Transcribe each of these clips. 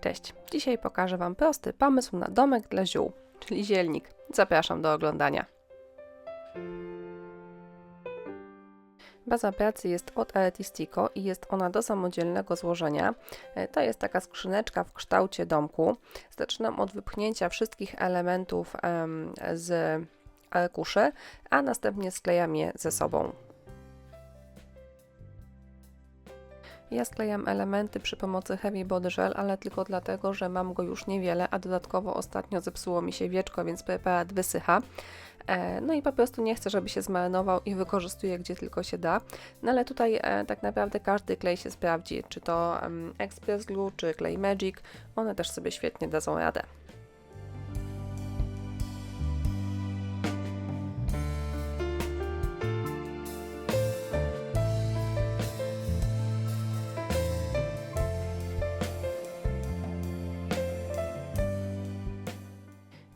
Cześć! Dzisiaj pokażę Wam prosty pomysł na domek dla ziół, czyli zielnik. Zapraszam do oglądania. Baza pracy jest od Artistico i jest ona do samodzielnego złożenia. E, to jest taka skrzyneczka w kształcie domku. Zaczynam od wypchnięcia wszystkich elementów z arkuszy, a następnie sklejam je ze sobą. Ja sklejam elementy przy pomocy Heavy Body Gel, ale tylko dlatego, że mam go już niewiele, a dodatkowo ostatnio zepsuło mi się wieczko, więc preparat wysycha. E, no i po prostu nie chcę, żeby się zmarynował i wykorzystuję gdzie tylko się da. No ale tutaj e, tak naprawdę każdy klej się sprawdzi, czy to Express Glue, czy klej Magic, one też sobie świetnie dadzą radę.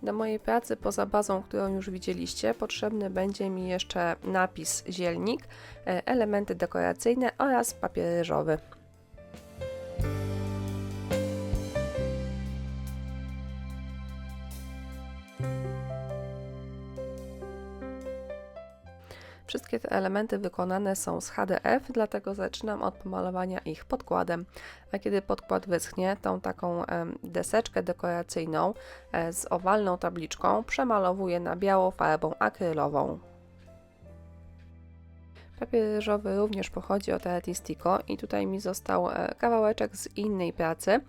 Do mojej pracy poza bazą, którą już widzieliście, potrzebny będzie mi jeszcze napis zielnik, e, elementy dekoracyjne oraz papier ryżowy. Wszystkie te elementy wykonane są z HDF, dlatego zaczynam od pomalowania ich podkładem. A kiedy podkład wyschnie, tą taką deseczkę dekoracyjną e, z owalną tabliczką przemalowuję na biało farbą akrylową. Papier ryżowy również pochodzi od Artistico i tutaj mi został e, kawałeczek z innej pracy,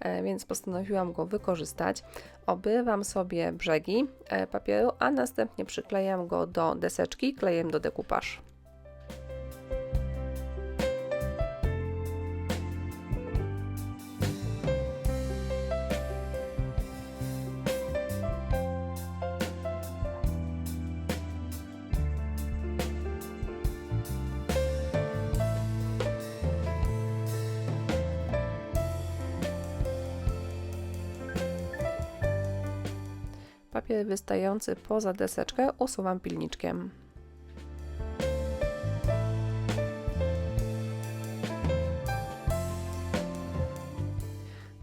e, więc postanowiłam go wykorzystać. Obrywam sobie brzegi e, papieru, a następnie przyklejam go do deseczki klejem do dekupaż. Papier wystający poza deseczkę usuwam pilniczkiem.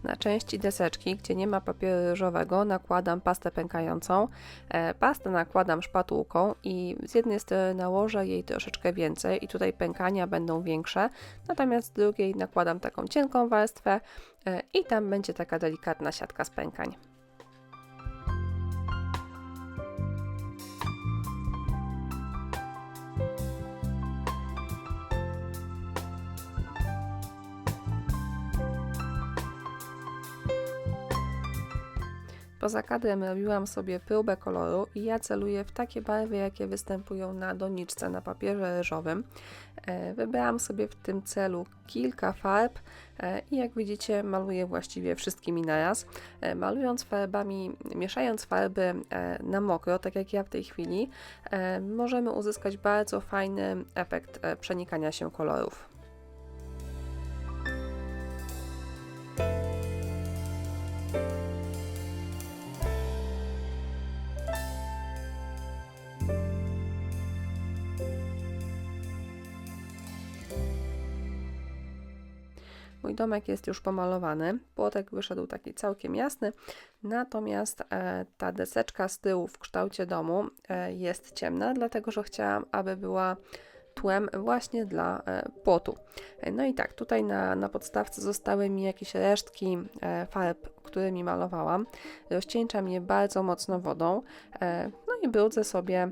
Na części deseczki, gdzie nie ma papieru ryżowego, nakładam pastę pękającą. E, pastę nakładam szpatułką i z jednej strony nałożę jej troszeczkę więcej i tutaj pękania będą większe, natomiast z drugiej nakładam taką cienką warstwę e, i tam będzie taka delikatna siatka z pękań. Poza kadrem robiłam sobie próbę koloru i ja celuję w takie barwy, jakie występują na doniczce na papierze ryżowym. E, wybrałam sobie w tym celu kilka farb e, i jak widzicie maluję właściwie wszystkimi naraz. E, malując farbami, mieszając farby na mokro, tak jak ja w tej chwili, możemy uzyskać bardzo fajny efekt przenikania się kolorów. Mój domek jest już pomalowany, płotek wyszedł taki całkiem jasny, natomiast e, ta deseczka z tyłu w kształcie domu e, jest ciemna, dlatego że chciałam, aby była tłem właśnie dla e, płotu. No i tak, tutaj na, na podstawce zostały mi jakieś resztki farb, którymi malowałam. Rozcieńczam je bardzo mocno wodą, i brudzę sobie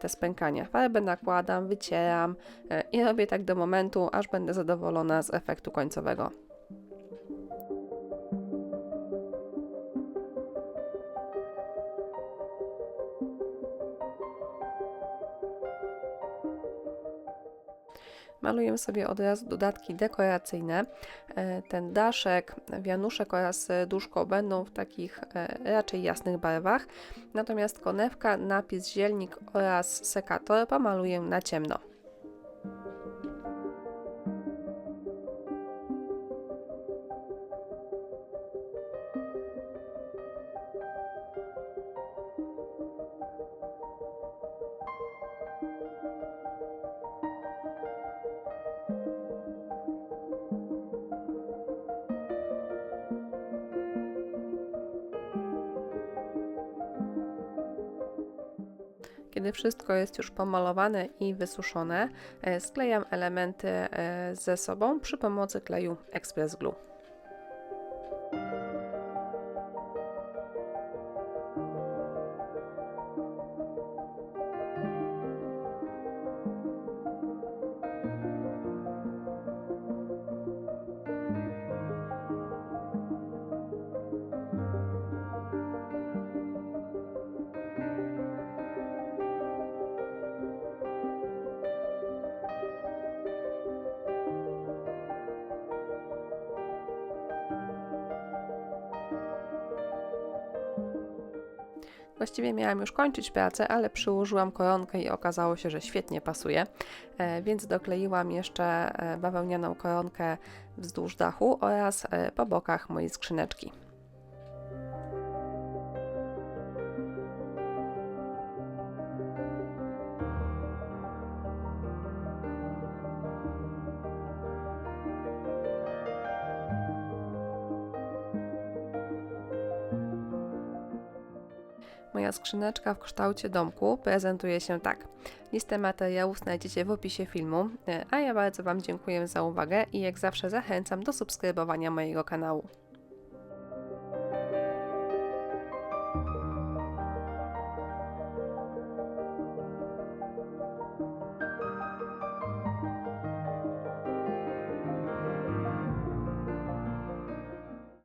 te spękania. Farbę nakładam, wycieram i robię tak do momentu, aż będę zadowolona z efektu końcowego. Maluję sobie od razu dodatki dekoracyjne. E, ten daszek, wianuszek oraz duszko będą w takich e, raczej jasnych barwach, natomiast konewka, napis zielnik oraz sekator pomaluję na ciemno. Kiedy wszystko jest już pomalowane i wysuszone, e, sklejam elementy e, ze sobą przy pomocy kleju Express Glue. Właściwie miałam już kończyć pracę, ale przyłożyłam koronkę i okazało się, że świetnie pasuje, e, więc dokleiłam jeszcze e, bawełnianą koronkę wzdłuż dachu oraz e, po bokach mojej skrzyneczki. Moja skrzyneczka w kształcie domku prezentuje się tak. Listę materiałów znajdziecie w opisie filmu, e, a ja bardzo Wam dziękuję za uwagę i jak zawsze zachęcam do subskrybowania mojego kanału.